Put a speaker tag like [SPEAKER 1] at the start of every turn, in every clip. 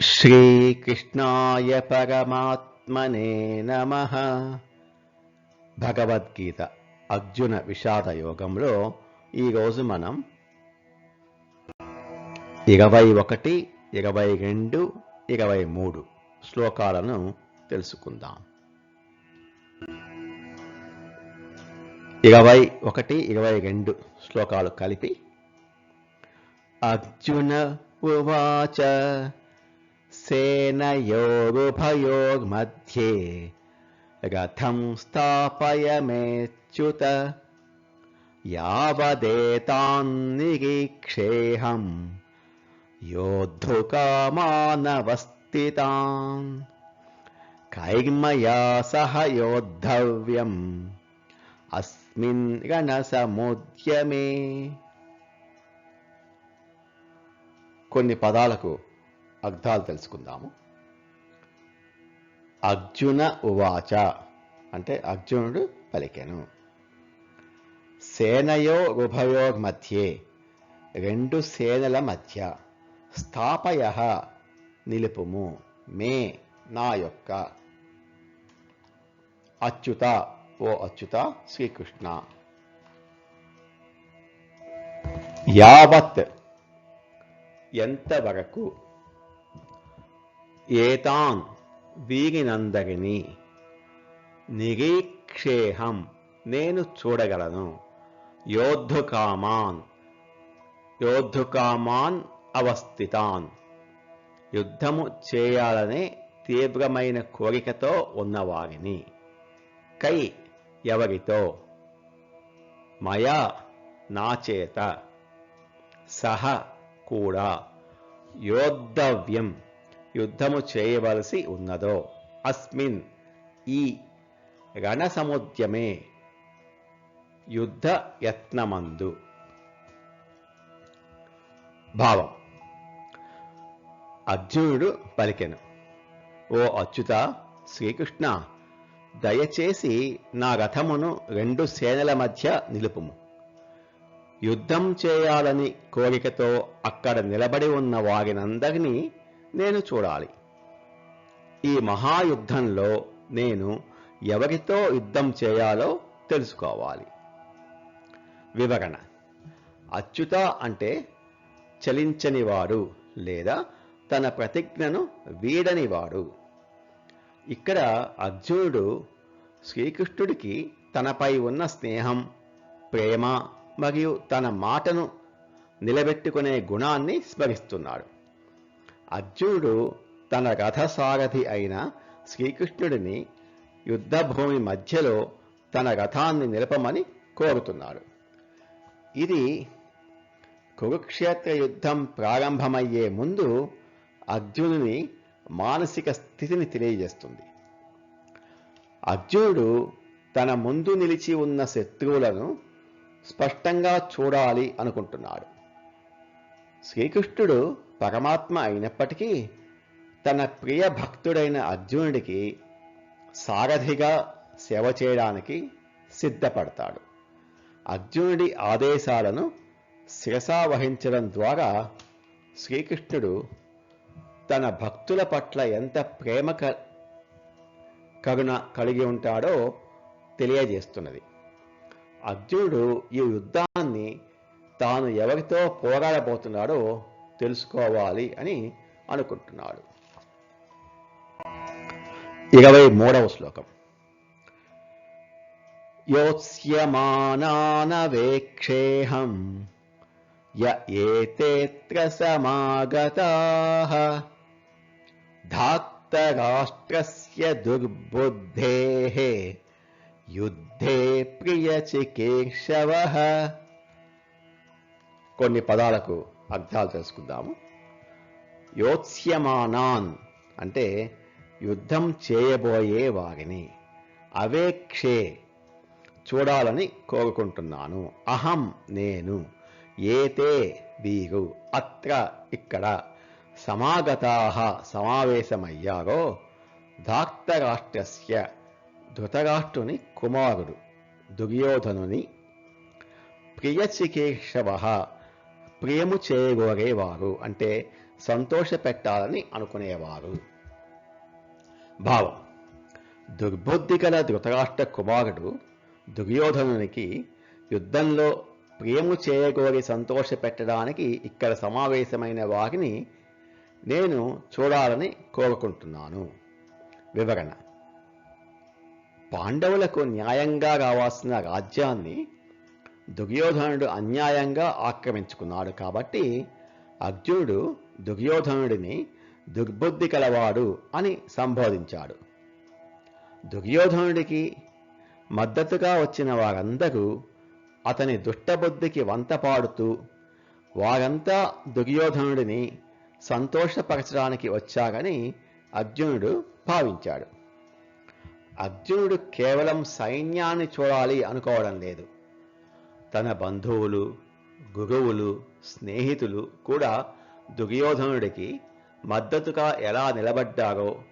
[SPEAKER 1] శ్రీకృష్ణాయ పరమాత్మనే నమ. భగవద్గీత అర్జున విషాద యోగంలో ఈరోజు మనం ఇరవై ఒకటి ఇరవై రెండు ఇరవై మూడు శ్లోకాలను తెలుసుకుందాం. ఇరవై ఒకటి ఇరవై రెండు శ్లోకాలు కలిపి అర్జున ఉవాచ सेनयोरुभयोर्मध्ये रथं स्थापयमेच्युत यावदेतान्निरीक्षेऽहम् योद्धुकामानवस्थितान् कैर्मया सह योद्धव्यम् अस्मिन् रणसमुद्यमे కొన్ని పదాలకు అర్థాలు తెలుసుకుందాము. అర్జున ఉవాచ అంటే అర్జునుడు పలికెను. సేనయో ఉభయో మధ్యే రెండు సేనల మధ్య స్థాపయ నిలుపుము మే నా యొక్క. అచ్యుత ఓ అచ్యుత శ్రీకృష్ణ. యావత్ ఎంతవరకు ఏతాన్ వీరినందరినీ నిరీక్షేహం నేను చూడగలను యోద్ధుకామాన్ యోద్ధుకామాన్ అవస్థితాన్ యుద్ధము చేయాలనే తీవ్రమైన కోరికతో ఉన్నవారిని కై ఎవరితో? మయా నాచేత సహ కూడా. యోద్ధవ్యం। యుద్ధము చేయవలసి ఉన్నదో. అస్మిన్ ఈ రణసముద్యమే యుద్ధ యత్నమందు. భావం. అర్జునుడు పలికెను. ఓ అచ్యుత శ్రీకృష్ణ దయచేసి నా రథమును రెండు సేనల మధ్య నిలుపుము. యుద్ధం చేయాలని కోరికతో అక్కడ నిలబడి ఉన్న వారినందరినీ నేను చూడాలి. ఈ మహాయుద్ధంలో నేను ఎవరితో యుద్ధం చేయాలో తెలుసుకోవాలి. వివరణ. అచ్యుత అంటే చలించనివాడు లేదా తన ప్రతిజ్ఞను వీడనివాడు. ఇక్కడ అర్జునుడు శ్రీకృష్ణుడికి తనపై ఉన్న స్నేహం ప్రేమ మరియు తన మాటను నిలబెట్టుకునే గుణాన్ని స్మరిస్తున్నాడు. అర్జునుడు తన రథసారథి అయిన శ్రీకృష్ణుడిని యుద్ధభూమి మధ్యలో తన రథాన్ని నిలపమని కోరుతున్నాడు. ఇది కురుక్షేత్ర యుద్ధం ప్రారంభమయ్యే ముందు అర్జునుని మానసిక స్థితిని తెలియజేస్తుంది. అర్జునుడు తన ముందు నిలిచి ఉన్న శత్రువులను స్పష్టంగా చూడాలి అనుకుంటున్నాడు. శ్రీకృష్ణుడు పరమాత్మ అయినప్పటికీ తన ప్రియ భక్తుడైన అర్జునుడికి సారథిగా సేవ చేయడానికి సిద్ధపడతాడు. అర్జునుడి ఆదేశాలను శిరసావహించడం ద్వారా శ్రీకృష్ణుడు తన భక్తుల పట్ల ఎంత ప్రేమ కరుణ కలిగి ఉంటాడో తెలియజేస్తున్నది. అర్జునుడు ఈ యుద్ధాన్ని తాను ఎవరితో పోరాడబోతున్నాడో తెలుసుకోవాలి అని అనుకుంటున్నాడు. ఇరవై మూడవ శ్లోకం. యోత్స్యమానానవేక్షేహం య ఏతేత్ర సమాగతాః ధాత్తరాష్ట్రస్య దుర్బుద్ధేః యుద్ధే ప్రియచికేశవః. కొన్ని పదాలకు అర్థాలు తెలుసుకుందాము యోత్స్యమానాన్ అంటే యుద్ధం చేయబోయే వారిని అవేక్షే చూడాలని కోరుకుంటున్నాను. అహం నేను ఏతే వీరు అత్ర ఇక్కడ సమాగతాహ సమావేశమయ్యారో ధాక్తరాష్ట్రస్య ధృతరాష్ట్రుని కుమారుడు దుర్యోధనుని ప్రియచికేశవ ప్రియము చేయగోరేవారు అంటే సంతోష పెట్టాలని అనుకునేవారు. భావం. దుర్బుద్ధి గల ధృతరాష్ట్ర కుమారుడు దుర్యోధనునికి యుద్ధంలో ప్రియము చేయగోరి సంతోష పెట్టడానికి ఇక్కడ సమావేశమైన వారిని నేను చూడాలని కోరుకుంటున్నాను. వివరణ. పాండవులకు న్యాయంగా రావాల్సిన రాజ్యాన్ని దుర్యోధనుడు అన్యాయంగా ఆక్రమించుకున్నాడు కాబట్టి అర్జునుడు దుర్యోధనుడిని దుర్బుద్ధి కలవాడు అని సంబోధించాడు. దుర్యోధనుడికి మద్దతుగా వచ్చిన వారందరూ అతని దుష్టబుద్ధికి వంత పాడుతూ వారంతా దుర్యోధనుడిని సంతోషపరచడానికి వచ్చారని అర్జునుడు భావించాడు. అర్జునుడు కేవలం సైన్యాన్ని చూడాలి అనుకోవడం లేదు. తన బంధువులు గురువులు స్నేహితులు కూడా దుర్యోధనుడికి మద్దతుగా ఎలా నిలబడ్డారో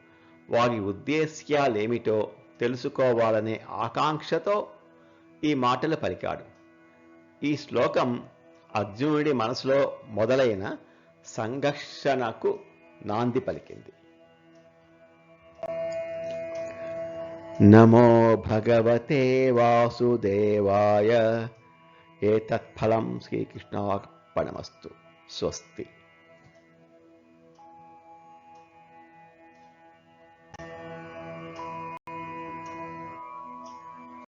[SPEAKER 1] వారి ఉద్దేశ్యాలేమిటో తెలుసుకోవాలనే ఆకాంక్షతో ఈ మాటలు పలికాడు. ఈ శ్లోకం అర్జునుడి మనసులో మొదలైన సంఘర్షణకు నాంది పలికింది. నమో భగవతే వాసుదేవాయ ඒතත් පලම් ශ්‍රී කෘෂ්ණාවක් පනමස්තු ස්වස්තිී